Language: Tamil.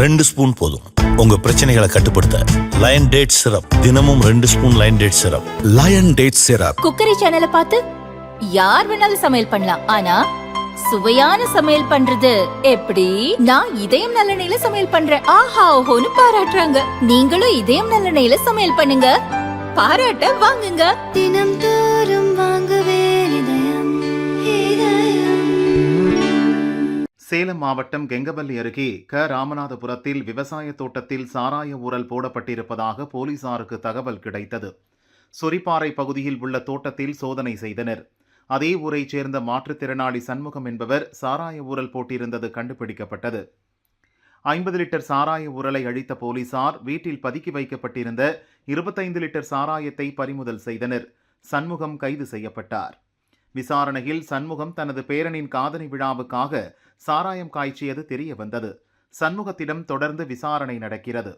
ரெண்டு ஸ்பூன் போதும். உங்க பிரச்சனைகளை கட்டுப்படுத்த லயன் டேட் சிரப் தினமும் ரெண்டு spoon lion date syrup lion date syrup cookery சேனலை பார்த்து யார் வேணாலும் சமையல் பண்ணலாம். ஆனா சுவையான சமையல் பண்றது எப்படி? நான் இதயம் நல்லெண்ணெயில சமையல் பண்றேன். ஆஹா ஓஹோன்னு பாராட்டுறாங்க. நீங்களும் இதயம் நல்லெண்ணெயில சமையல் பண்ணுங்க. பாராட்ட வாங்குங்க. தினம் சேலம் மாவட்டம் கெங்கவல்லி அருகே க. ராமநாதபுரத்தில் விவசாய தோட்டத்தில் சாராய ஊரல் போடப்பட்டிருப்பதாக போலீசாருக்கு தகவல் கிடைத்தது. சொரிப்பாறை பகுதியில் உள்ள தோட்டத்தில் சோதனை செய்தனர். அதே ஊரைச் சேர்ந்த மாற்றுத்திறனாளி சண்முகம் என்பவர் சாராய ஊரல் போட்டிருந்தது கண்டுபிடிக்கப்பட்டது. ஐம்பது லிட்டர் சாராய ஊரலை அழித்த போலீசார் வீட்டில் பதுக்கி வைக்கப்பட்டிருந்த இருபத்தைந்து லிட்டர் சாராயத்தை பறிமுதல் செய்தனர். சண்முகம் கைது செய்யப்பட்டார். விசாரணையில் சண்முகம் தனது பேரனின் காதணி விழாவுக்காக சாராயம் காய்ச்சியது தெரிய வந்தது. சண்முகத்திடம் தொடர்ந்து விசாரணை நடக்கிறது.